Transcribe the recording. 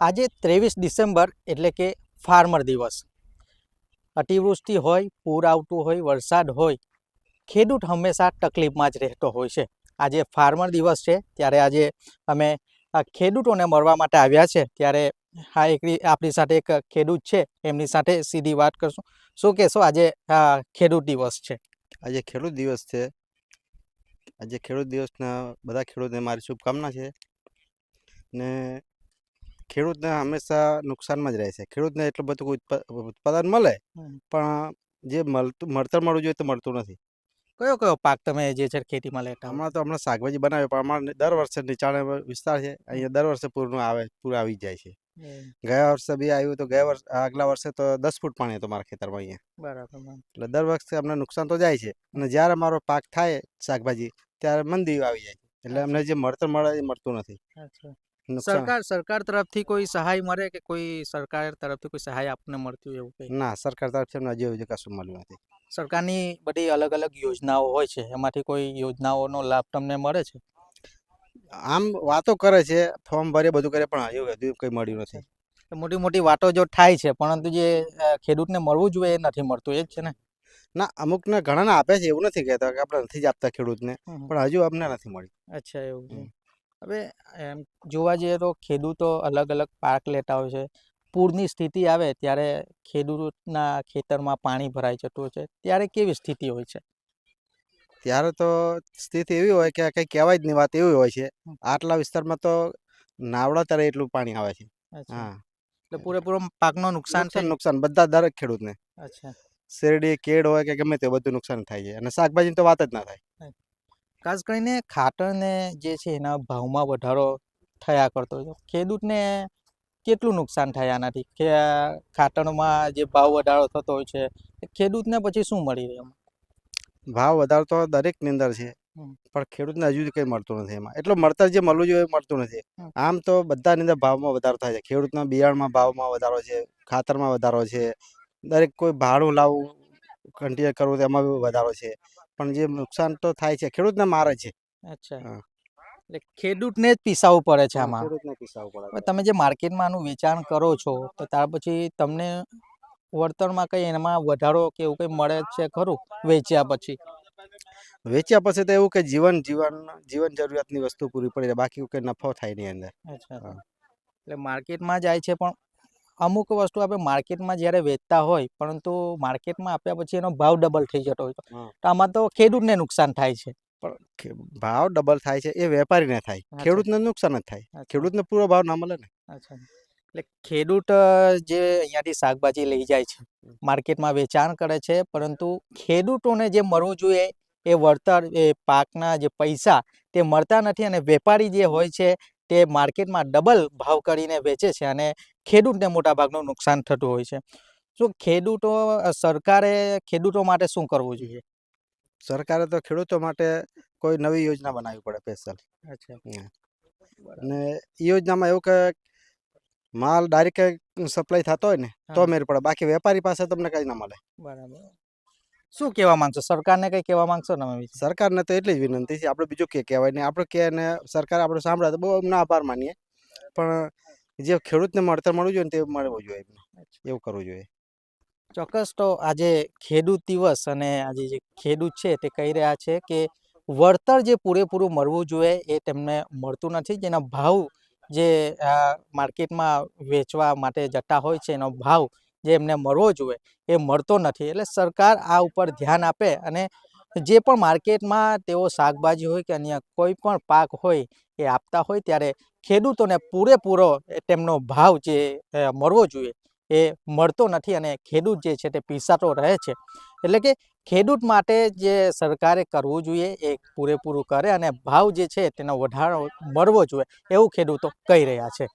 આજે ત્રેવીસ ડિસેમ્બર એટલે કે ફાર્મર દિવસ. અતિવૃષ્ટિ હોય, પૂર આવતું હોય, વરસાદ હોય, ખેડૂત હંમેશા તકલીફમાં જ રહેતો હોય છે. આજે ફાર્મર દિવસ છે, ત્યારે આજે અમે ખેડૂતોને મળવા માટે આવ્યા છે. ત્યારે હા એક આપણી સાથે એક ખેડૂત છે, એમની સાથે સીધી વાત કરશું. શું કહેશો? આજે ખેડૂત દિવસ છે. આજે ખેડૂત દિવસ છે. આજે ખેડૂત દિવસના બધા ખેડૂતને મારી શુભકામના છે. ને ખેડૂતને હંમેશા નુકસાનમાં જ રહે છે. ખેડૂતને એટલું બધું ઉત્પાદન મળે પણ જે મળતું મળતર મળવું જોઈએ તો મળતું નથી. કયો કયો પાક તમે જે છે ખેતીમાં લેતા? હમણાં તો હમણાં શાકભાજી બનાવ્યો પણ અમારે દર વર્ષે નીચાણે વિસ્તાર છે અહીંયા દર વર્ષે પૂરનું આવે પૂર આવી જાય છે. ગયા વર્ષે બી આવ્યું તો ગયા વર્ષ આગલા વર્ષે તો દસ ફૂટ પાણી હતું મારા ખેતરમાં અહીંયા. બરાબર. એટલે દર વખતે અમને નુકસાન તો જાય છે અને જ્યારે અમારો પાક થાય શાકભાજી ત્યારે મંદી આવી જાય છે. એટલે અમને જે મળતર મળે એ મળતું નથી. સરકાર સરકાર તરફથી કોઈ સહાય મળે કે કોઈ સરકાર તરફથી કોઈ સહાય આપને મળતી હોય એવું કંઈ? ના સરકાર તરફથી અમને હજી કશું મળ્યું નથી. સરકારની બધી અલગ અલગ યોજનાઓ હોય છે. એમાંથી કોઈ યોજનાઓનો લાભ તમને મળે છે? આમ વાતો કરે છે ફોર્મ ભરે બધું કરે પણ હજુ હજુ કંઈ મળ્યું નથી. મોટી મોટી વાતો જો થાય છે પરંતુ જે ખેડૂતને મળવું જોઈએ એ નથી મળતું એ જ છે ને? ના અમુકને ઘણાને આપે છે એવું નથી કહેતા કે આપણે નથી જ આપતા ખેડૂતને પણ હજુ અમને નથી મળી. અચ્છા એવું. હવે એમ જોવા જઈએ તો ખેડૂતો અલગ અલગ પાક લેતા હોય છે. પૂરની સ્થિતિ આવે ત્યારે ખેડૂતના ખેતરમાં પાણી ભરાઈ જતું હોય છે. ત્યારે કેવી સ્થિતિ હોય છે? ત્યારે તો સ્થિતિ એવી હોય કે કંઈ કહેવાય જ નહીં વાત એવી હોય છે. આટલા વિસ્તારમાં તો નાવડા તરે એટલું પાણી આવે છે. હા. એટલે પૂરેપૂરો પાકનો નુકસાન છે? નુકસાન બધા દરેક ખેડૂતને. અચ્છા. શેરડી કેળ હોય કે ગમે તે બધું નુકસાન થાય છે. અને શાકભાજીની તો વાત જ ના થાય. ખાસ કરીને ખાતરને જે છે એના ભાવમાં વધારો થયા કરતો હતો ખેડૂતને કેટલું નુકસાન થાય આનાથી? કે ખાતરમાં જે ભાવ વધારો થતો હોય છે ખેડૂતને પછી શું મળી રહે ભાવ વધારો તો દરેકની અંદર છે. પણ ખેડૂતને હજુ કંઈ મળતું નથી એમાં. એટલું મળતર જે મળવું જોઈએ એ મળતું નથી. આમ તો બધાની અંદર ભાવમાં વધારો થાય છે. ખેડૂતના બિયારણમાં ભાવમાં વધારો છે ખાતરમાં વધારો છે. દરેક કોઈ ભાડું લાવવું કન્ટિન્યુ કરવું બી વધારો છે. પણ જે નુકસાન તો થાય છે ખેડૂતને મારે છે. અચ્છા. હા. એટલે ખેડૂતને જ પીસાવવું પડે છે આમાં. ખેડૂતને પીસાવવું પડે. હવે તમે જે માર્કેટમાં આનું વેચાણ કરો છો તો ત્યાર પછી તમને વળતરમાં કંઈ એમાં વધારો કે એવું કંઈ મળે છે ખરું વેચ્યા પછી? વેચ્યા પછી તો એવું કે જીવન જીવન જીવન જરૂરિયાતની વસ્તુ પૂરી પડી જાય બાકી કોઈ નફો થાય નહીં અંદર. અચ્છા. હા. એટલે માર્કેટમાં જાય છે પણ અમુક વસ્તુ આપણે માર્કેટમાં જ્યારે વેચતા હોય પરંતુ માર્કેટમાં આપ્યા પછી એનો ભાવ ડબલ થઈ જતો હોય તો આમાં તો ખેડૂતને નુકસાન થાય છે. પણ ભાવ ડબલ થાય છે એ વેપારીને થાય. ખેડૂતને નુકસાન જ થાય. ખેડૂતને પૂરો ભાવ ના મળે ને. અચ્છા. એટલે ખેડૂત જે અહીંયાથી શાકભાજી લઈ જાય છે માર્કેટમાં વેચાણ કરે છે પરંતુ ખેડૂતોને જે મળવું જોઈએ એ વળતર એ પાકના જે પૈસા તે મળતા નથી અને વેપારી જે હોય છે તે માર્કેટમાં ડબલ ભાવ કરીને વેચે છે અને ખેડૂતને મોટાભાગનું નુકસાન થતું હોય છે. શું ખેડૂતો સરકારે ખેડૂતો માટે શું કરવું જોઈએ? સરકારે તો ખેડૂતો માટે કોઈ નવી યોજના બનાવવી પડે સ્પેશિયલ અચ્છા. અને એ યોજનામાં એવું કે માલ ડાયરેક્ટ સપ્લાય થતો હોય ને તો. મેળ પડે. બાકી વેપારી પાસે તમને કંઈ ના મળે. બરાબર. શું કહેવા માંગશો? સરકારને કંઈ કહેવા માંગશો ને સરકારને તો એટલી જ વિનંતી છે. આપણે બીજું કે કહેવાય નહીં. આપણે કે ને સરકાર આપણે સાંભળે તો બહુ એમનો આભાર માનીએ. પણ જે ખેડૂતને મળતર મળવું જોઈએ ને તે મળવું જોઈએ એવું કરવું જોઈએ. ચોક્કસ તો આજે ખેડૂત દિવસ અને આજે જે ખેડૂત છે તે કહી રહ્યા છે કે વળતર જે પૂરેપૂરું મળવું જોઈએ એ તેમને મળતું નથી. જેના ભાવ જે માર્કેટમાં વેચવા માટે જતા હોય છે એનો ભાવ જે એમને મળવો જોઈએ, એ મળતો નથી. એટલે સરકાર આ ઉપર ધ્યાન આપે અને જે પણ માર્કેટમાં તેઓ શાકભાજી હોય કે અન્ય કોઈ પણ પાક હોય એ આપતા હોય ત્યારે ખેડૂતોને પૂરેપૂરો તેમનો ભાવ જે મળવો જોઈએ એ મળતો નથી અને ખેડૂત જે છે તે પીસાતો રહે છે. એટલે કે ખેડૂત માટે જે સરકારે કરવું જોઈએ એ પૂરેપૂરું કરે અને ભાવ જે છે તેનો વધારો મળવો જોઈએ એવું ખેડૂતો કહી રહ્યા છે.